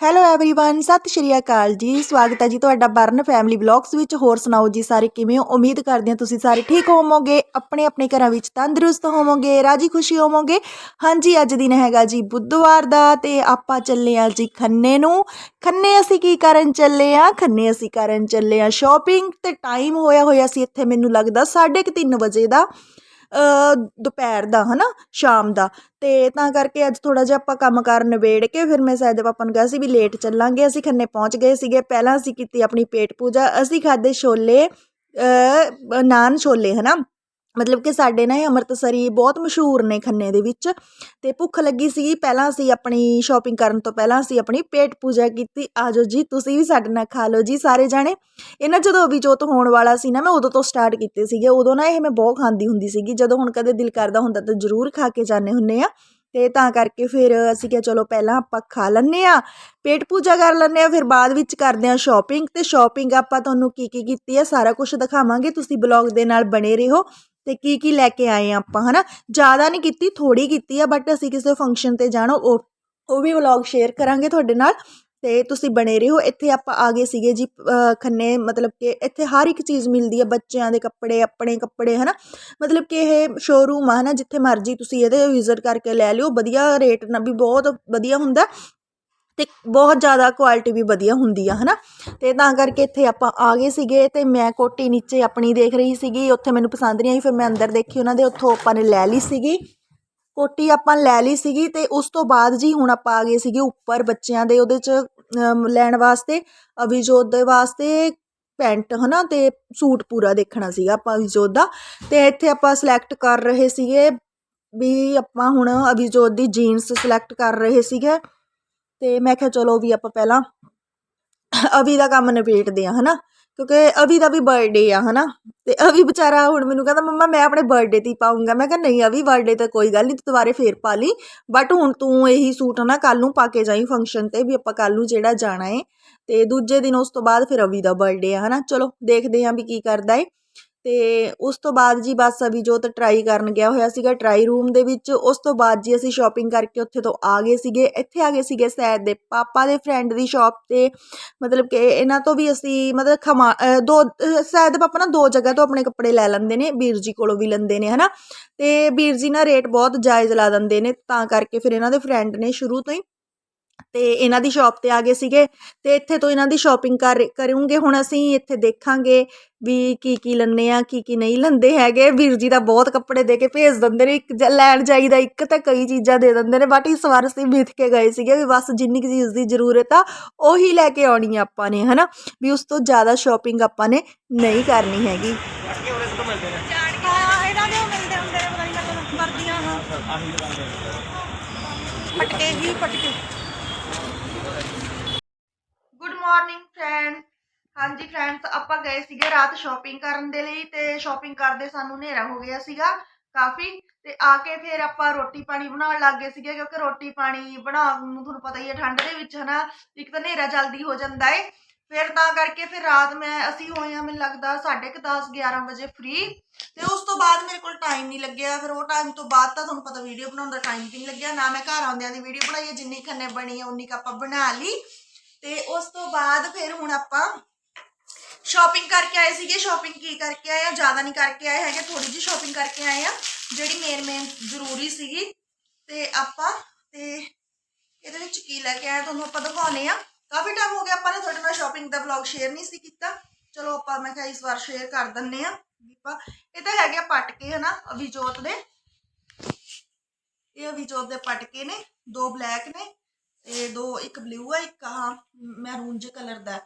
Hello everyone ਸਤਿ ਸ਼੍ਰੀ ਅਕਾਲ ਜੀ ਸਵਾਗਤ ਹੈ ਜੀ ਤੁਹਾਡਾ ਬਰਨ ਫੈਮਿਲੀ ਵਲੌਗਸ ਵਿੱਚ ਹੋਰ ਸੁਣਾਓ ਜੀ ਸਾਰੇ ਕਿਵੇਂ ਹੋ ਉਮੀਦ ਕਰਦੇ ਹਾਂ ਤੁਸੀਂ ਸਾਰੇ ਠੀਕ ਹੋਵੋਗੇ ਆਪਣੇ ਆਪਣੇ ਘਰਾਂ ਵਿੱਚ ਤੰਦਰੁਸਤ ਹੋਵੋਗੇ ਰਾਜੀ ਖੁਸ਼ੀ ਹੋਵੋਗੇ ਹਾਂਜੀ ਅੱਜ ਦਿਨ ਹੈਗਾ ਜੀ ਬੁੱਧਵਾਰ ਦਾ ਤੇ ਆਪਾਂ ਚੱਲੇ ਆ ਜੀ ਖੰਨੇ ਨੂੰ ਖੰਨੇ ਅਸੀਂ ਕੀ ਕਰਨ ਚੱਲੇ ਆ ਖੰਨੇ ਅਸੀਂ ਕਰਨ ਚੱਲੇ ਆ ਸ਼ਾਪਿੰਗ ਤੇ ਟਾਈਮ ਹੋਇਆ ਹੋਇਆ ਸੀ ਇੱਥੇ ਮੈਨੂੰ ਲੱਗਦਾ 3:30 ਵਜੇ ਦਾ ਅ, ਦੁਪਹਿਰ ਦਾ ਹੈ ਨਾ ਸ਼ਾਮ ਦਾ। ਅਤੇ ਤਾਂ ਕਰਕੇ ਅੱਜ ਥੋੜ੍ਹਾ ਜਿਹਾ ਆਪਾਂ ਕੰਮ ਕਾਰ ਨਿਬੇੜ ਕੇ ਫਿਰ ਮੈਂ ਸਾਇਦ ਪਾਪਾ ਨੂੰ ਕਿਹਾ ਸੀ ਵੀ ਲੇਟ ਚੱਲਾਂਗੇ। ਅਸੀਂ ਖੰਨੇ ਪਹੁੰਚ ਗਏ ਸੀਗੇ। ਪਹਿਲਾਂ ਅਸੀਂ ਕੀਤੀ ਆਪਣੀ ਪੇਟ ਪੂਜਾ। ਅਸੀਂ ਖਾਧੇ ਛੋਲੇ ਨਾਨ ਛੋਲੇ ਹੈ ਨਾ ਮਤਲਬ ਕਿ ਸਾਡੇ ਨਾ ਇਹ ਅੰਮ੍ਰਿਤਸਰੀ ਬਹੁਤ ਮਸ਼ਹੂਰ ਨੇ ਖੰਨੇ ਦੇ ਵਿੱਚ ਅਤੇ ਭੁੱਖ ਲੱਗੀ ਸੀਗੀ, ਪਹਿਲਾਂ ਅਸੀਂ ਆਪਣੀ ਸ਼ੋਪਿੰਗ ਕਰਨ ਤੋਂ ਪਹਿਲਾਂ ਅਸੀਂ ਆਪਣੀ ਪੇਟ ਪੂਜਾ ਕੀਤੀ। ਆ ਜਾਓ ਜੀ, ਤੁਸੀਂ ਵੀ ਸਾਡੇ ਨਾਲ ਖਾ ਲਓ ਜੀ ਸਾਰੇ ਜਾਣੇ। ਇਹ ਨਾ ਜਦੋਂ ਅਭਿਜੋਤ ਹੋਣ ਵਾਲਾ ਸੀ ਨਾ, ਮੈਂ ਉਦੋਂ ਤੋਂ ਸਟਾਰਟ ਕੀਤੇ ਸੀਗੇ। ਉਦੋਂ ਨਾ ਇਹ ਮੈਂ ਬਹੁਤ ਖਾਂਦੀ ਹੁੰਦੀ ਸੀਗੀ। ਜਦੋਂ ਹੁਣ ਕਦੇ ਦਿਲ ਕਰਦਾ ਹੁੰਦਾ ਤਾਂ ਜ਼ਰੂਰ ਖਾ ਕੇ ਜਾਂਦੇ ਹੁੰਦੇ ਆ। ਅਤੇ ਤਾਂ ਕਰਕੇ ਫਿਰ ਅਸੀਂ ਕਿਹਾ, ਚਲੋ ਪਹਿਲਾਂ ਆਪਾਂ ਖਾ ਲੈਂਦੇ ਹਾਂ, ਪੇਟ ਪੂਜਾ ਕਰ ਲੈਂਦੇ ਹਾਂ, ਫਿਰ ਬਾਅਦ ਵਿੱਚ ਕਰਦੇ ਹਾਂ ਸ਼ੋਪਿੰਗ ਅਤੇ ਸ਼ੋਪਿੰਗ ਆਪਾਂ ਤੁਹਾਨੂੰ ਕੀ ਕੀ ਕੀਤੀ ਹੈ, ਸਾਰਾ ਕੁਝ ਦਿਖਾਵਾਂਗੇ। ਤੁਸੀਂ ਬਲੌਗ ਦੇ ਨਾਲ ਬਣੇ ਰਹੋ। ਤੇ ਕੀ ਕੀ ਲੈ ਕੇ ਆਏ ਆ ਆਪਾਂ, ਹਨਾ? ਜ਼ਿਆਦਾ ਨਹੀਂ ਕੀਤੀ ਥੋੜੀ ਕੀਤੀ ਆ ਬਟ ਅਸੀਂ ਕਿਸੇ ਫੰਕਸ਼ਨ ਤੇ ਜਾਣਾ, ਉਹ ਉਹ ਵੀ ਵਲੌਗ ਸ਼ੇਅਰ ਕਰਾਂਗੇ ਤੁਹਾਡੇ ਨਾਲ। ਤੇ ਤੁਸੀਂ ਬਣੇ ਰਹੋ, ਇੱਥੇ ਆਪਾਂ ਆ ਗਏ ਸੀਗੇ ਜੀ ਖੰਨੇ, ਮਤਲਬ ਕਿ ਇੱਥੇ ਹਰ ਇੱਕ ਚੀਜ਼ ਮਿਲਦੀ ਹੈ ਬੱਚਿਆਂ ਦੇ ਕੱਪੜੇ, ਆਪਣੇ ਕੱਪੜੇ, ਹਨਾ? ਮਤਲਬ ਕਿ ਇਹ ਸ਼ੋਰੂਮ ਆ, ਹਨਾ, ਜਿੱਥੇ ਮਰਜ਼ੀ ਤੁਸੀਂ ਇਹਦੇ ਵਿਜ਼ਿਟ ਕਰਕੇ ਲੈ ਲਿਓ, ਵਧੀਆ ਰੇਟ ਨਾਲ ਵੀ ਬਹੁਤ ਵਧੀਆ ਹੁੰਦਾ। ਅਤੇ ਬਹੁਤ ਜ਼ਿਆਦਾ ਕੁਆਲਿਟੀ ਵੀ ਵਧੀਆ ਹੁੰਦੀ ਆ ਹੈ ਨਾ ਅਤੇ ਤਾਂ ਕਰਕੇ ਇੱਥੇ ਆਪਾਂ ਆ ਗਏ ਸੀਗੇ ਅਤੇ ਮੈਂ ਕੋਟੀ ਨੀਚੇ ਆਪਣੀ ਦੇਖ ਰਹੀ ਸੀਗੀ, ਉੱਥੇ ਮੈਨੂੰ ਪਸੰਦ ਨਹੀਂ ਆਈ, ਫਿਰ ਮੈਂ ਅੰਦਰ ਦੇਖੀ ਉਹਨਾਂ ਦੇ, ਉੱਥੋਂ ਆਪਾਂ ਨੇ ਲੈ ਲਈ ਸੀਗੀ। ਕੋਟੀ ਆਪਾਂ ਲੈ ਲਈ ਸੀਗੀ ਅਤੇ ਉਸ ਤੋਂ ਬਾਅਦ ਜੀ ਹੁਣ ਆਪਾਂ ਆ ਗਏ ਸੀਗੇ ਉੱਪਰ ਬੱਚਿਆਂ ਦੇ, ਉਹਦੇ 'ਚ ਲੈਣ ਵਾਸਤੇ, ਅਭਿਜੋਤ ਦੇ ਵਾਸਤੇ ਪੈਂਟ, ਹਨਾ? ਅਤੇ ਸੂਟ ਪੂਰਾ ਦੇਖਣਾ ਸੀਗਾ ਆਪਾਂ ਅਭਿਜੋਤ ਦਾ। ਅਤੇ ਇੱਥੇ ਆਪਾਂ ਸਿਲੈਕਟ ਕਰ ਰਹੇ ਸੀਗੇ ਵੀ ਆਪਾਂ ਹੁਣ ਅਭਿਜੋਤ ਦੀ ਜੀਨਸ ਸਿਲੈਕਟ ਕਰ ਰਹੇ ਸੀਗੇ। ਤੇ ਮੈਂ ਕਿਹਾ ਚਲੋ ਵੀ ਆਪਾਂ ਪਹਿਲਾਂ ਅਵੀ ਦਾ ਕੰਮ ਨਿਬੇੜਦੇ ਹੈ ਨਾ ਕਿਉਂਕਿ ਅਵੀ ਦਾ ਵੀ ਬਰਥਡੇ ਆ, ਹਨਾ? ਤੇ ਅਭੀ ਵਿਚਾਰਾ ਹੁਣ ਮੈਨੂੰ ਕਹਿੰਦਾ, ਮੰਮਾ, ਮੈਂ ਆਪਣੇ ਬਰਥਡੇ ਤੇ ਹੀ ਪਾਉਂਗਾ ਮੈਂ ਕਿਹਾ, ਨਹੀਂ ਅਵੀ ਬਰਥਡੇ ਤੇ ਕੋਈ ਗੱਲ ਨਹੀਂ ਤੂੰ ਦੁਬਾਰੇ ਫੇਰ ਪਾ ਲਈ। ਬਟ ਹੁਣ ਤੂੰ ਇਹੀ ਸੂਟ ਨਾ ਕੱਲ ਨੂੰ ਪਾ ਕੇ ਜਾਈ ਫੰਕਸ਼ਨ ਤੇ ਵੀ ਆਪਾਂ ਕੱਲ ਨੂੰ ਜਿਹੜਾ ਜਾਣਾ ਏ। ਤੇ ਦੂਜੇ ਦਿਨ ਉਸ ਤੋਂ ਬਾਅਦ ਫਿਰ ਅਵੀ ਦਾ ਬਰਥਡੇ ਆ, ਹਨਾ? ਚਲੋ, ਦੇਖਦੇ ਆਂ ਵੀ ਕੀ ਕਰਦਾ ਏ। ਅਤੇ ਉਸ ਤੋਂ ਬਾਅਦ ਜੀ ਬਸ ਅਭੀ ਜੋਤ ਟਰਾਈ ਕਰਨ ਗਿਆ ਹੋਇਆ ਸੀਗਾ ਟਰਾਈ ਰੂਮ ਦੇ ਵਿੱਚ, ਉਸ ਤੋਂ ਬਾਅਦ ਜੀ ਅਸੀਂ ਸ਼ੋਪਿੰਗ ਕਰਕੇ ਉੱਥੇ ਤੋਂ ਆ ਗਏ ਸੀਗੇ, ਇੱਥੇ ਆ ਗਏ ਸੀਗੇ ਸੈਦ ਦੇ ਪਾਪਾ ਦੇ ਫਰੈਂਡ ਦੀ ਸ਼ਾਪ ਤੇ। ਮਤਲਬ ਕਿ ਇਹਨਾਂ ਤੋਂ ਵੀ ਅਸੀਂ ਮਤਲਬ ਖਮਾ ਦੋ ਅਹ ਸੈਦ ਦੇ ਪਾਪਾ ਨਾ ਦੋ ਜਗ੍ਹਾ ਤੋਂ ਆਪਣੇ ਕੱਪੜੇ ਲੈ ਲੈਂਦੇ ਨੇ, ਵੀਰ ਜੀ ਕੋਲੋਂ ਵੀ ਲੈਂਦੇ ਨੇ, ਹਨਾ। ਅਤੇ ਵੀਰ ਜੀ ਨਾ ਰੇਟ ਬਹੁਤ ਜਾਇਜ਼ ਲਾ ਦਿੰਦੇ ਨੇ, ਤਾਂ ਕਰਕੇ ਫਿਰ ਇਹਨਾਂ ਦੇ ਫਰੈਂਡ ਨੇ ਸ਼ੁਰੂ ਤੋਂ ਹੀ ਤੇ ਇਹਨਾਂ ਦੀ ਸ਼ਾਪ ਤੇ ਆ ਗਏ ਸੀਗੇ ਤੇ ਇੱਥੇ ਤੋਂ ਇਹਨਾਂ ਦੀ ਸ਼ਾਪਿੰਗ ਕਰ ਕਰੂੰਗੇ ਹੁਣ ਅਸੀਂ ਇੱਥੇ ਦੇਖਾਂਗੇ ਵੀ ਕੀ ਕੀ ਲੰਨੇ ਆ ਕੀ ਕੀ ਨਹੀਂ ਲੰਦੇ ਹੈਗੇ। ਵੀਰ ਜੀ ਦਾ ਬਹੁਤ ਕੱਪੜੇ ਦੇ ਕੇ ਭੇਜ ਦਿੰਦੇ ਨੇ ਇੱਕ ਲੈਣ ਜਾਈਦਾ ਇੱਕ ਤਾਂ ਕਈ ਚੀਜ਼ਾਂ ਦੇ ਦਿੰਦੇ ਨੇ ਬਟ ਇਸ ਵਾਰ ਅਸੀਂ ਮਿੱਥ ਕੇ ਗਏ ਸੀਗੇ ਵੀ ਬਸ ਜਿੰਨੀ ਕੁ ਚੀਜ਼ ਦੀ ਜ਼ਰੂਰਤ ਆ ਉਹੀ ਲੈ ਕੇ ਆਉਣੀ ਆ ਆਪਾਂ ਨੇ ਹਨਾ? ਵੀ ਉਸ ਤੋਂ ਜ਼ਿਆਦਾ ਸ਼ਾਪਿੰਗ ਆਪਾਂ ਨੇ ਨਹੀਂ ਕਰਨੀ ਹੈਗੀ। ਹਾਂ ਇਹਨਾਂ ਦੇ ਉਹ ਮਿਲਦੇ ਹੁੰਦੇ ਨੇ ਪਤਾ ਨਹੀਂ ਮੈਨੂੰ ਵਰਦੀਆਂ ਹਾਂ ਪਟਕੇ ਹੀ ਪਟਕੇ ਗੁੱਡ ਮਾਰਨਿੰਗ ਫਰੈਂਡ ਹਾਂਜੀ ਫਰੈਂਡਸ ਆਪਾਂ ਗਏ ਸੀਗੇ ਰਾਤ ਸ਼ਾਪਿੰਗ ਕਰਨ ਦੇ ਲਈ ਤੇ ਸ਼ਾਪਿੰਗ ਕਰਦੇ ਸਾਨੂੰ ਹਨੇਰਾ ਹੋ ਗਿਆ ਸੀਗਾ ਕਾਫੀ ਤੇ ਆ ਕੇ ਫਿਰ ਆਪਾਂ ਰੋਟੀ ਪਾਣੀ ਬਣਾਉਣ ਲੱਗ ਗਏ ਸੀਗੇ ਕਿਉਂਕਿ ਰੋਟੀ ਪਾਣੀ ਬਣਾਉਣ ਨੂੰ ਤੁਹਾਨੂੰ ਪਤਾ ਹੀ ਹੈ ਠੰਡ ਦੇ ਵਿੱਚ ਹਨਾ, ਇੱਕ ਤਾਂ ਹਨੇਰਾ ਜਲਦੀ ਹੋ ਜਾਂਦਾ ਏ। ਫਿਰ ਤਾਂ ਕਰਕੇ ਫਿਰ ਰਾਤ ਮੈਂ, ਅਸੀਂ ਹੋਏ ਆ ਮੈਨੂੰ ਲੱਗਦਾ 10:30 11 ਵਜੇ ਫ੍ਰੀ ਤੇ ਉਸ ਤੋਂ ਬਾਅਦ ਮੇਰੇ ਕੋਲ ਟਾਈਮ ਨਹੀਂ ਲੱਗਿਆ। ਫਿਰ ਉਹ ਟਾਈਮ ਤੋਂ ਬਾਅਦ ਤਾਂ ਤੁਹਾਨੂੰ ਪਤਾ ਵੀਡੀਓ ਬਣਾਉਣ ਦਾ ਟਾਈਮ ਨਹੀਂ ਲੱਗਿਆ, ਨਾ ਮੈਂ ਘਰ ਆਉਂਦਿਆਂ ਦੀ ਵੀਡੀਓ ਬਣਾਈ ਜਿੰਨੀ ਖੰਨੇ ਬਣੀ ਹੈ ਉਨੀ ਕੁ ਆਪਾਂ ਬਣਾ ਲਈ। ਤੇ ਉਸ ਤੋਂ ਬਾਅਦ ਫਿਰ ਹੁਣ ਆਪਾਂ ਸ਼ਾਪਿੰਗ ਕਰਕੇ ਆਏ ਸੀਗੇ ਸ਼ਾਪਿੰਗ ਕੀ ਕਰਕੇ ਆਏ ਆ? ਜ਼ਿਆਦਾ ਨਹੀਂ ਕਰਕੇ ਆਏ ਹੈਗੇ ਥੋੜੀ ਜਿਹੀ ਸ਼ਾਪਿੰਗ ਕਰਕੇ ਆਏ ਆ, ਜਿਹੜੀ ਮੇਨ ਮੇਨ ਜ਼ਰੂਰੀ ਸੀਗੀ। ਤੇ ਆਪਾਂ, ਤੇ ਇਹਦੇ ਵਿੱਚ ਕੀ ਲੈ ਕੇ ਆਏ ਤੁਹਾਨੂੰ ਆਪਾਂ ਦਿਖਾਉਨੇ ਆ। ਕਾਫੀ ਟਾਈਮ ਹੋ ਗਿਆ ਆਪਾਂ ਨੇ ਤੁਹਾਡੇ ਨਾਲ ਸ਼ਾਪਿੰਗ ਦਾ ਵਲੌਗ ਸ਼ੇਅਰ ਨਹੀਂ ਸੀ ਕੀਤਾ। ਚਲੋ ਆਪਾਂ, ਮੈਂ ਕਿਹਾ ਇਸ ਵਾਰ ਸ਼ੇਅਰ ਕਰ ਦਿੰਨੇ ਆ। ਆਪਾਂ ਇਹ ਤਾਂ ਹੈਗੇ ਆ ਪਟਕੇ, ਹਨਾ? ਅਭਿਜੋਤ ਦੇ। ਇਹ ਅਭਿਜੋਤ ਦੇ ਪਟਕੇ ਨੇ। ਦੋ ਬਲੈਕ ਨੇ ਇਹ ਦੋ, ਇੱਕ ਬਲੂ ਆ, ਇੱਕ ਆਹ ਮੈਰੂਨ ਜੇ ਕਲਰ ਦਾ।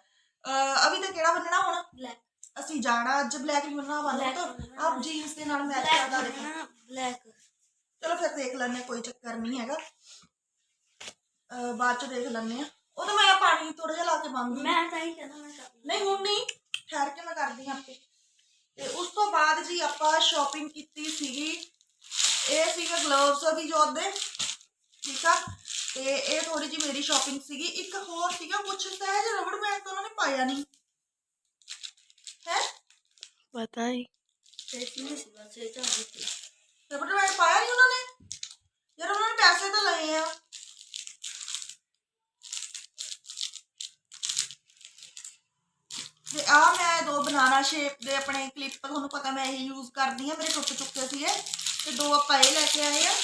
ਅਭੀ ਤਾਂ ਕਿਹੜਾ ਬੰਨਣਾ ਹੁਣ? ਬਲੈਕ ਅਸੀਂ ਜਾਣਾ ਅੱਜ ਬਲੈਕ ਹੀ ਬੰਨਣਾ ਵਾ Black ਤਾਂ। ਬੰਨਣਾ। ਆਪ ਜੀਨਸ ਦੇ ਨਾਲ ਮੈਚ ਕਰਦਾ ਦੇਖੋ। ਬਲੈਕ ਚਲੋ ਫਿਰ ਦੇਖ ਲੈਣੇ ਕੋਈ ਚੱਕਰ ਨਹੀਂ ਹੈਗਾ। ਬਾਅਦ ਚ ਦੇਖ ਲੈਣੇ ਆ ਉਹ ਤਾਂ ਮੈਂ ਪਾਣੀ ਥੋੜਾ ਜਿਹਾ ਲਾ ਕੇ ਦੂੰਗੀ ਮੈਂ ਤਾਂ ਹੀ ਕਹਿੰਦਾ ਮੈਂ ਕਰ ਨਹੀਂ ਹੁਣ ਨਹੀਂ। ਠਹਿਰ ਕੇ ਮੈਂ ਕਰਦੀ ਹਾਂ ਆਪੇ। ਤੇ ਉਸ ਤੋਂ ਬਾਅਦ ਜੀ ਆਪਾਂ ਸ਼ਾਪਿੰਗ ਕੀਤੀ ਸੀਗੀ। ਇਹ ਸੀਗਾ ਗਲਵਸ ਵੀ ਜੋ ਦੇ ਠੀਕ ਆ? ਤੇ ਇਹ ਥੋੜੀ ਜੀ ਮੇਰੀ ਸ਼ਾਪਿੰਗ ਸੀਗੀ। ਇੱਕ ਹੋਰ ਸੀਗਾ ਕੁਝ ਸਹਿਜ ਰਬੜ ਬੈਂਡ ਤਾਂ ਉਹਨਾਂ ਨੇ ਪਾਇਆ ਨਹੀਂ ਹੈ? ਪਤਾ ਹੀ ਰਬੜ ਬੈਂਡ ਪਾਇਆ ਨਹੀਂ ਉਹਨਾਂ ਨੇ? ਯਾਰ ਉਹਨਾਂ ਨੇ ਪੈਸੇ ਤਾਂ ਲਏ ਆ। ਤੇ ਆ ਮੈਂ ਦੋ ਬਨਾਨਾ ਸ਼ੇਪ ਦੇ ਆਪਣੇ ਕਲਿੱਪ ਤੁਹਾਨੂੰ ਪਤਾ ਮੈਂ ਇਹ ਯੂਜ਼ ਕਰਦੀ ਆ ਮੇਰੇ ਟੁੱਟ ਚੁੱਕੇ ਸੀਗੇ। ਤੇ ਦੋ ਆਪਾਂ ਇਹ ਲੈ ਕੇ ਆਏ ਆ।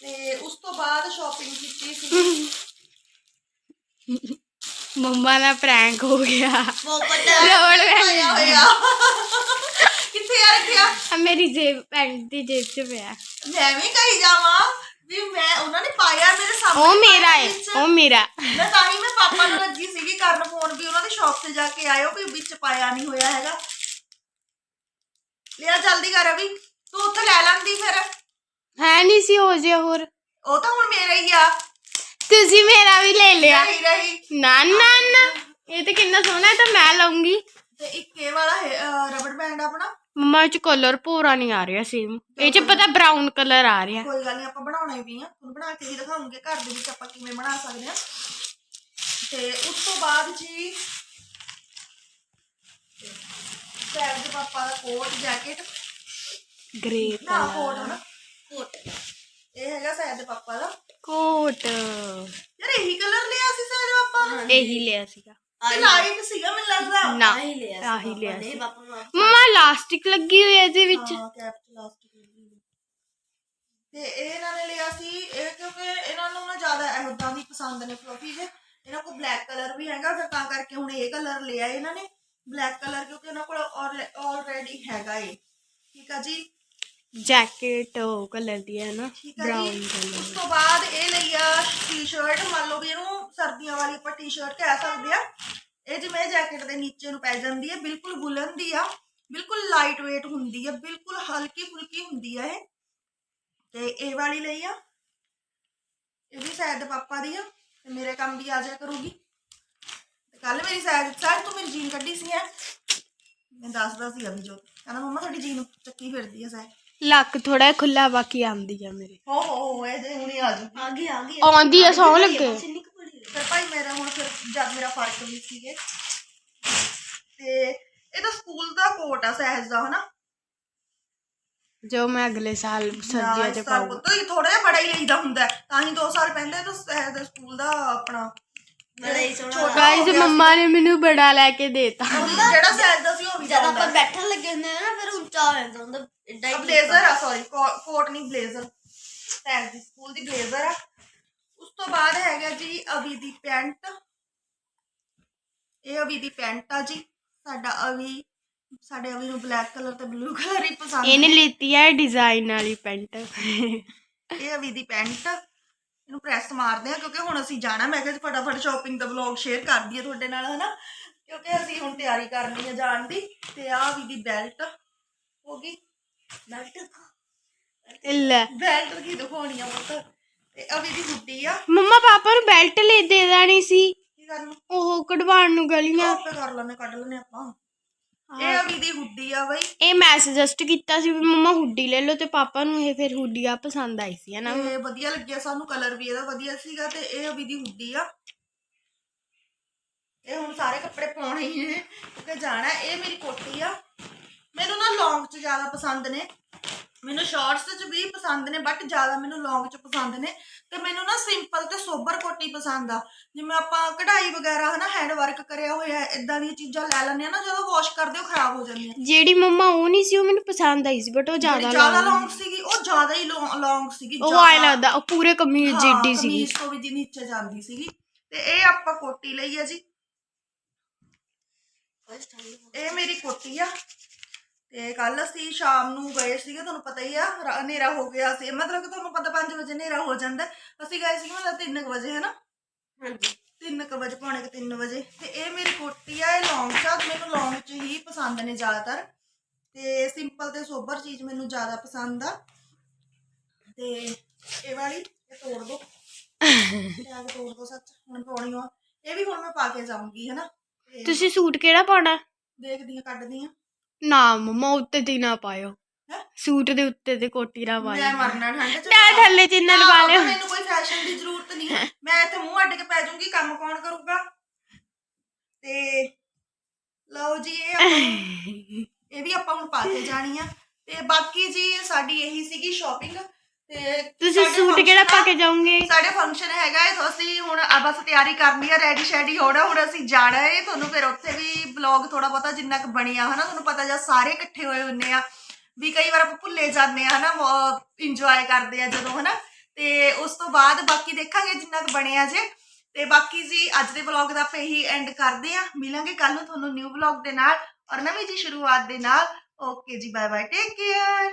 ਤੇ ਉਸ ਤੋਂ ਬਾਅਦ ਸ਼ਾਪਿੰਗ ਕੀਤੀ ਸੀ ਮੰਮਾ ਦਾ ਪ੍ਰੈਂਕ ਹੋ ਗਿਆ। ਮੋਕਟ ਰਬੜ ਆਇਆ ਹੋਇਆ। ਕਿੱਥੇ ਆ ਰੱਖਿਆ? ਮੇਰੀ ਜੇਬ ਪੈਂਟ ਦੀ ਜੇਬ 'ਚ ਪਿਆ। ਮੈਂ ਵੀ ਕਹੀ ਜਾਵਾਂ ਵੀ ਮੈਂ ਉਹਨਾਂ ਨੇ ਪਾਇਆ ਮੇਰੇ ਸਾਹਮਣੇ ਉਹ ਮੇਰਾ ਹੈ। ਉਹ ਮੇਰਾ। ਮੈਂ ਤਾਂ ਹੀ ਮੈਂ ਪਾਪਾ ਨੂੰ ਲੱਗੀ ਸੀਗੀ ਕਰਨ ਫੋਨ ਵੀ ਉਹਨਾਂ ਦੀ ਸ਼ਾਪ ਤੇ ਜਾ ਕੇ ਆਇਓ ਵੀ ਵਿੱਚ ਪਾਇਆ ਨਹੀਂ ਹੋਇਆ ਹੈਗਾ। ਲਿਆ ਜਲਦੀ ਕਰ ਅਭੀ। ਤੂੰ ਉੱਥੇ ਲੈ ਲੈਂਦੀ ਫਿਰ। ਹੈ ਨਹੀਂ ਸੀ ਹੋ ਜੇ ਹੋਰ। ਉਹ ਤਾਂ ਹੁਣ ਮੇਰਾ ਹੀ ਆ। ਤੁਸੀਂ ਮੇਰਾ ਵੀ ਲੈ ਲਿਆ। ਰਹੀ ਰਹੀ। ਨਾ ਨਾ ਨਾ। ਇਹ ਤੇ ਕਿੰਨਾ ਸੋਹਣਾ ਹੈ ਤਾਂ ਮੈਂ ਲਵਾਂਗੀ ਤੇ ਇੱਕ ਇਹ ਵਾਲਾ ਰਬੜ ਬੈਂਡ ਆਪਣਾ। ਮੰਮਾ ਚ ਕਲਰ ਪੂਰਾ ਨਹੀਂ ਆ ਰਿਹਾ ਸੇਮ ਇਹ ਚ ਪਤਾ ਬਰਾਊਨ ਕਲਰ ਆ ਰਿਹਾ। ਕੋਈ ਗੱਲ ਨਹੀਂ ਆਪਾਂ ਬਣਾਉਣਾ ਹੀ ਵੀ ਆ। ਤੁਹਾਨੂੰ ਬਣਾ ਕੇ ਵੀ ਦਿਖਾਉਂਗੇ ਘਰ ਦੇ ਵਿੱਚ ਆਪਾਂ ਕਿਵੇਂ ਬਣਾ ਸਕਦੇ ਆ। ਤੇ ਉਸ ਤੋਂ ਬਾਅਦ ਜੀ ਸੈਲ ਦੇ ਪਾਪਾ ਦਾ ਕੋਟ ਜੈਕਟ। ਗ੍ਰੇ ਨਾ ਕੋਟ ਹਨਾ। ਕੋਟ ਇਹ ਹੈਗਾ ਸੈਲ ਦੇ ਪਾਪਾ ਦਾ। ਕੋਟ। ਯਾਰ ਇਹੀ ਕਲਰ ਲਿਆ ਸੀ ਸੈਲ ਦੇ ਪਾਪਾ ਇਹੀ ਲਿਆ ਸੀਗਾ। ਤੇ ਲਾਈਟ ਸੀਗਾ ਮੈਨੂੰ ਲੱਗਦਾ। ਨਾ ਆਹੀ ਲਿਆ ਸੀ ਮੰਮਾ ਲਾਸਟਿਕ ਲੱਗੀ ਹੋਈ ਹੈ ਇਹਦੇ ਵਿੱਚ। ਹਾਂ ਕੈਪ ਚ ਲਾਸਟਿਕ ਲੱਗੀ ਹੋਈ। ਤੇ ਇਹ ਇਹਨਾਂ ਨੇ ਲਿਆ ਸੀ ਇਹ ਕਿਉਂਕਿ ਇਹਨਾਂ ਨੂੰ ਨਾ ਜ਼ਿਆਦਾ ਇਹਦਾਂ ਦੀ ਪਸੰਦ ਨੇ ਫਲਫੀ ਜੇ ਇਹਨਾਂ ਕੋਲ ਬਲੈਕ ਕਲਰ ਵੀ ਹੈਗਾ ਫਿਰ ਤਾਂ ਕਰਕੇ ਹੁਣ ਇਹ ਕਲਰ ਲਿਆ ਇਹਨਾਂ ਨੇ। ਬਲੈਕ ਕਲਰ ਕਿਉਂਕਿ ਇਹਨਾਂ ਕੋਲ ਆਲਰੇਡੀ ਹੈਗਾ ਇਹ। ਠੀਕ ਆ ਜੀ? ਜੈਕਟ ਉਹ ਕਲਰ ਦੀ ਹੈ ਨਾ ਠੀਕ ਆ ਬਰਾਊਨ ਜੀ ਕਲਰ ਉਸ ਤੋਂ ਬਾਅਦ ਇਹ ਲਈ ਆ ਟੀ-ਸ਼ਰਟ ਮੰਨ ਲਓ ਵੀ ਇਹਨੂੰ ਸਰਦੀਆਂ ਵਾਲੀ ਆਪਾਂ ਟੀ-ਸ਼ਰਟ ਕਹਿ ਸਕਦੇ ਆ। ਇਹ ਜਿਵੇਂ ਜੈਕਟ ਦੇ ਨੀਚੇ ਨੂੰ ਪੈ ਜਾਂਦੀ ਹੈ ਬਿਲਕੁਲ ਵੁਲਨ ਦੀ ਆ ਬਿਲਕੁਲ ਲਾਈਟ weight ਹੁੰਦੀ ਆ ਬਿਲਕੁਲ ਹਲਕੀ ਫੁਲਕੀ ਹੁੰਦੀ ਆ ਇਹ। ਤੇ ਇਹ ਵਾਲੀ ਲਈ ਆ। ਇਹ ਵੀ ਸ਼ਾਇਦ ਪਾਪਾ ਦੀ ਆ ਤੇ ਮੇਰੇ ਕੰਮ ਵੀ ਆ ਜਾਇਆ ਕਰੂਗੀ। ਤੇ ਕੱਲ ਮੇਰੀ ਸ਼ਾਇਦ ਸ਼ਾਇਦ ਤੂੰ ਮੇਰੀ ਜੀਨ ਕੱਢੀ ਸੀ ਐ। ਮੈਂ ਦੱਸਦਾ ਸੀ ਅਭੀ ਜੋ ਕਹਿੰਦਾ ਮੰਮਾ ਤੁਹਾਡੀ ਜੀਨ ਚੱਕੀ ਫਿਰਦੀ ਆ ਸ਼ਾਇਦ ਲੱਕ ਥੋੜਾ ਖੁੱਲਾ ਬਾਕੀ ਆਂਦੀ ਆ ਮੇਰੇ। ਹੋ ਹੋ ਹੋ ਇਹ ਜੇ ਹੁਣੇ ਆ ਜੂ। ਆ ਗਈ ਆ ਗਈ। ਆਉਂਦੀ ਆ ਸੌ ਲੱਗੇ। ਫਿਰ ਭਾਈ ਮੇਰਾ ਹੁਣ ਫਿਰ ਜਦ ਮੇਰਾ ਫ਼ਰਕ ਵੀ ਸੀਗੇ। ਤੇ ਇਹ ਤਾਂ ਸਕੂਲ ਦਾ ਕੋਟ ਆ ਸਹਿਜ ਦਾ ਹਨਾ? ਜੋ ਮੈਂ ਅਗਲੇ ਸਾਲ ਸਰਦੀਆਂ 'ਚ ਪਾਊਂਗਾ। ਪੁੱਤ ਇਹ ਥੋੜਾ ਜਿਹਾ ਬੜਾ ਹੀ ਲਈਦਾ ਹੁੰਦਾ। ਹੈ। ਤਾਂ ਹੀ 2 ਸਾਲ ਪਹਿਲੇ ਤਾਂ ਸਹਿਜ ਦੇ ਸਕੂਲ ਦਾ ਆਪਣਾ ਗਾਇਸ ਮੰਮਾ ਨੇ ਮੈਨੂੰ ਬੜਾ ਲੈ ਕੇ ਦੇਤਾ। ਜਿਹੜਾ ਸਹਿਜ ਦਾ ਸੀ ਉਹ ਵੀ ਜਦ ਆਪਾਂ ਬੈਠਣ ਲੱਗੇ ਹੁੰਦੇ ਆ ਨਾ ਫਿਰ ਉੱਚਾ ਹੋ ਜਾਂਦਾ ਹੁੰਦਾ ਏਡਾ ਹੀ ਬਲੇਜ਼ਰ ਆ ਸੌਰੀ ਕੋਟ ਨਹੀਂ ਬਲੇਜ਼ਰ ਸਹਿਜ ਦੀ ਸਕੂਲ ਦੀ ਬਲੇਜ਼ਰ ਆ। ਉਸ ਤੋਂ ਬਾਅਦ ਹੈਗਾ ਜੀ ਅਵੀ ਦੀ ਪੈਂਟ। ਇਹ ਅਵੀ ਦੀ ਪੈਂਟ ਆ ਜੀ। ਸਾਡਾ ਅਵੀ ਸਾਡੇ ਅਵੀ ਨੂੰ ਬਲੈਕ ਕਲਰ ਤੇ ਬਲੂ ਕਲਰ ਹੀ ਪਸੰਦ ਇਹਨੇ ਲਿੱਤੀ ਹੈ ਡਿਜ਼ਾਈਨ ਵਾਲੀ ਪੈਂਟ। ਇਹ ਅਵੀ ਦੀ ਪੈਂਟ। ਇਹਨੂੰ ਪ੍ਰੈਸ ਮਾਰਦੇ ਆ ਕਿਉਂਕਿ ਹੁਣ ਅਸੀਂ ਜਾਣਾ ਮੈਂ ਕਿਹਾ ਫਟਾਫਟ ਸ਼ਾਪਿੰਗ ਦਾ ਵਲੌਗ ਸ਼ੇਅਰ ਕਰ ਦਈਏ ਤੁਹਾਡੇ ਨਾਲ ਹਨਾ? ਕਿਉਂਕਿ ਅਸੀਂ ਹੁਣ ਤਿਆਰੀ ਕਰਨੀ ਹੈ ਜਾਣ ਦੀ ਤੇ ਆ ਅਵੀ ਦੀ ਬੈਲਟ ਹੋ ਗਈ। ਬੈਲਟ ਲੈ। ਬੈਲਟ ਕੀ ਦਿਖਾਉਣੀ ਆ ਪੁੱਤ? ਤੇ ਅਵੀ ਦੀ ਹੁੱਡੀ ਆ। ਮੰਮਾ ਪਾਪਾ ਨੂੰ ਬੈਲਟ ਲੈ ਦੇ ਦੇਣੀ ਸੀ। ਕੀ ਕਰਨ? ਉਹ ਕਢਵਾਉਣ ਨੂੰ ਗਲੀਆਂ। ਆਪੇ ਕਰ ਲੈਣੇ ਕੱਢ ਲੈਣੇ ਆਪਾਂ। ਇਹ ਅਵੀ ਦੀ ਹੁੱਡੀ ਆ ਬਈ। ਇਹ ਮੈਂ ਸੁਜੈਸਟ ਕੀਤਾ ਸੀ ਵੀ ਮੰਮਾ ਹੁੱਡੀ ਲੈ ਲਓ ਤੇ ਪਾਪਾ ਨੂੰ ਇਹ ਫਿਰ ਹੁੱਡੀ ਆ ਪਸੰਦ ਆਈ ਸੀ ਹਨਾ ਤੇ ਵਧੀਆ ਲੱਗਿਆ ਸਾਨੂੰ ਕਲਰ ਵੀ ਇਹਦਾ ਵਧੀਆ ਸੀਗਾ ਤੇ ਇਹ ਅਵੀ ਦੀ ਹੁੱਡੀ ਆ। ਇਹ ਹੁਣ ਸਾਰੇ ਕੱਪੜੇ ਪਾਉਣੇ ਹੀ ਨੇ ਕਿਉਂਕਿ ਜਾਣਾ। ਇਹ ਮੇਰੀ ਕੋਟੀ ਆ। ਮੈਨੂੰ ਨਾ ਲੌਂਗ ਚ ਜ਼ਿਆਦਾ ਪਸੰਦ ਨੇ। ਮੈਨੂੰ ਸ਼ਾਰਟਸ ਚ ਵੀ ਪਸੰਦ ਨੇ ਬਟ ਜ਼ਿਆਦਾ ਮੈਨੂੰ ਲੌਂਗ ਚ ਪਸੰਦ ਨੇ ਤੇ ਮੈਨੂੰ ਨਾ ਸਿੰਪਲ ਤੇ ਸੋਬਰ ਕੋਟੀ ਪਸੰਦ ਆ। ਜਿਵੇਂ ਆਪਾਂ ਕਢਾਈ ਵਗੈਰਾ ਹਨਾ ਹੈਂਡ ਵਰਕ ਕਰਿਆ ਹੋਇਆ ਇਦਾਂ ਦੀਆਂ ਚੀਜ਼ਾਂ ਲੈ ਲੈਂਦੇ ਆ ਨਾ ਜਦੋਂ ਵਾਸ਼ ਕਰਦੇ ਉਹ ਖਰਾਬ ਹੋ ਜਾਂਦੀਆਂ। ਜਿਹੜੀ ਮੰਮਾ ਉਹ ਨਹੀਂ ਸੀ ਉਹ ਮੈਨੂੰ ਪਸੰਦ ਆਈ ਸੀ ਬਟ ਉਹ ਜ਼ਿਆਦਾ ਜ਼ਿਆਦਾ ਲੌਂਗ ਸੀਗੀ ਉਹ ਜ਼ਿਆਦਾ ਹੀ ਲੌਂਗ ਸੀਗੀ ਉਹ। ਆਏ ਲੱਗਦਾ ਉਹ ਪੂਰੇ ਕਮੀਜ਼ ਹਾਂ, ਜਿੱਡੀ ਸੀਗੀ। ਕਮੀਜ਼ ਤੋਂ ਵੀ ਜੀ ਨੀਚੇ ਜਾਂਦੀ ਸੀਗੀ। ਤੇ ਇਹ ਆਪਾਂ ਕੋਟੀ ਲਈ ਆ ਜੀ। ਇਹ ਮੇਰੀ ਕੋਟੀ ਆ। ਤੇ ਕੱਲ ਅਸੀਂ ਸ਼ਾਮ ਨੂੰ ਗਏ ਸੀਗੇ ਤੁਹਾਨੂੰ ਪਤਾ ਹੀ ਆ ਰਾ- ਹਨੇਰਾ ਹੋ ਗਿਆ ਸੀ। ਮਤਲਬ ਕਿ ਤੁਹਾਨੂੰ ਪਤਾ 5 ਵਜੇ ਹਨੇਰਾ ਹੋ ਜਾਂਦਾ ਹੈ। ਅਸੀਂ ਗਏ ਸੀਗੇ ਮਤਲਬ 3 ਵਜੇ ਹੈ ਨਾ ਹਾਂਜੀ 3 ਵਜੇ ਪੌਣੇ 3 ਵਜੇ। ਤੇ ਇਹ ਮੇਰੀ ਕੋਟੀ ਆ ਇਹ ਲੌਂਗ ਸ਼ਾਟ ਮੈਨੂੰ ਲੌਂਗ ਚ ਹੀ ਪਸੰਦ ਨੇ ਜ਼ਿਆਦਾਤਰ। ਤੇ ਸਿੰਪਲ ਤੇ ਸੋਬਰ ਚੀਜ਼ ਮੈਨੂੰ ਜ਼ਿਆਦਾ ਪਸੰਦ ਆ। ਤੇ ਇਹ ਵਾਲੀ ਇਹ ਤੋੜ ਦੋ। ਟੈਗ ਤੋੜ ਦੋ ਸੱਚ ਹੁਣ ਪਾਉਣੀ ਆ। ਇਹ ਵੀ ਹੁਣ ਮੈਂ ਪਾ ਕੇ ਜਾਊਂਗੀ ਹਨਾ? ਤੇ ਤੁਸੀਂ ਸੂਟ ਕਿਹੜਾ ਪਾਉਣਾ? ਦੇਖਦੀ ਆ ਕੱਢਦੀ ਆ। ਨਾ ਮੰਮਾ ਉੱਤੇ ਦੀ ਨਾ ਪਾਇਓ। ਹੈਂ? ਸੂਟ ਦੇ ਉੱਤੇ ਤੇ ਕੋਟੀ ਨਾ ਪਾਇਓ ਮੈਂ ਮਰਨਾ ਠੰਡ ਚ ਟੈ ਥੱਲੇ ਚਿੰਨ੍ਹ ਨਾ, ਲਵਾ ਲਿਓ। ਮੈਨੂੰ ਕੋਈ ਫੈਸ਼ਨ ਦੀ ਜ਼ਰੂਰਤ ਨਹੀਂ। ਮੈਂ ਇੱਥੇ ਮੂੰਹ ਅੱਡ ਕੇ ਪੈ ਜਾਊਂਗੀ ਕੰਮ ਕੌਣ ਕਰੂਗਾ? ਤੇ ਲਓ ਜੀ ਇਹ ਆਪਾਂ ਇਹ ਵੀ ਆਪਾਂ ਹੁਣ ਪਾ ਕੇ ਜਾਣੀ ਆ। ਤੇ ਬਾਕੀ ਜੀ ਸਾਡੀ ਇਹੀ ਸੀਗੀ ਸ਼ਾਪਿੰਗ ਤੇ ਤੁਸੀਂ ਸਾਡੇ ਸੂਟ function ਕਿਹੜਾ ਪਾ ਕੇ ਜਾਓਗੇ? ਸਾਡੇ ਫੰਕਸ਼ਨ ਹੈਗਾ ਹੈ ਤਾਂ ਅਸੀਂ ਹੁਣ ਆ ਬਸ ਤਿਆਰੀ ਕਰਨੀ ਆ ਰੈਡੀ ਸ਼ੈਡੀ ਹੋਣਾ ਹੁਣ ਅਸੀਂ ਜਾਣਾ ਹੈ ਤੁਹਾਨੂੰ ਫਿਰ ਉੱਥੇ ਵੀ ਵਲੌਗ ਥੋੜਾ ਬਹੁਤਾ ਜਿੰਨਾ ਕੁ ਬਣਿਆ ਹਨਾ? ਤੁਹਾਨੂੰ ਪਤਾ ਜਦ ਸਾਰੇ ਇਕੱਠੇ ਹੋਏ ਹੁੰਨੇ ਆ। ਵੀ ਕਈ ਵਾਰ ਆਪਾਂ ਭੁੱਲੇ ਜਾਂਦੇ ਆ ਹਨਾ? ਇੰਜੋਏ ਕਰਦੇ ਆ ਜਦੋਂ ਹਨਾ? ਤੇ ਉਸ ਤੋਂ ਬਾਅਦ ਬਾਕੀ ਦੇਖਾਂਗੇ ਜਿੰਨਾ ਕੁ ਬਣਿਆ ਜੇ। ਤੇ ਬਾਕੀ ਜੀ ਅੱਜ ਦੇ ਵਲੌਗ ਦਾ ਆਪਾਂ ਇਹੀ ਐਂਡ ਕਰਦੇ ਆ। ਮਿਲਾਂਗੇ ਕੱਲ ਨੂੰ ਤੁਹਾਨੂੰ ਨਿਊ ਵਲੌਗ ਦੇ ਨਾਲ ਔਰ ਨਵੀਂ ਜੀ ਸ਼ੁਰੂਆਤ ਦੇ ਨਾਲ। ਓਕੇ ਜੀ ਬਾਏ ਬਾਏ ਟੇਕ ਕੇਅਰ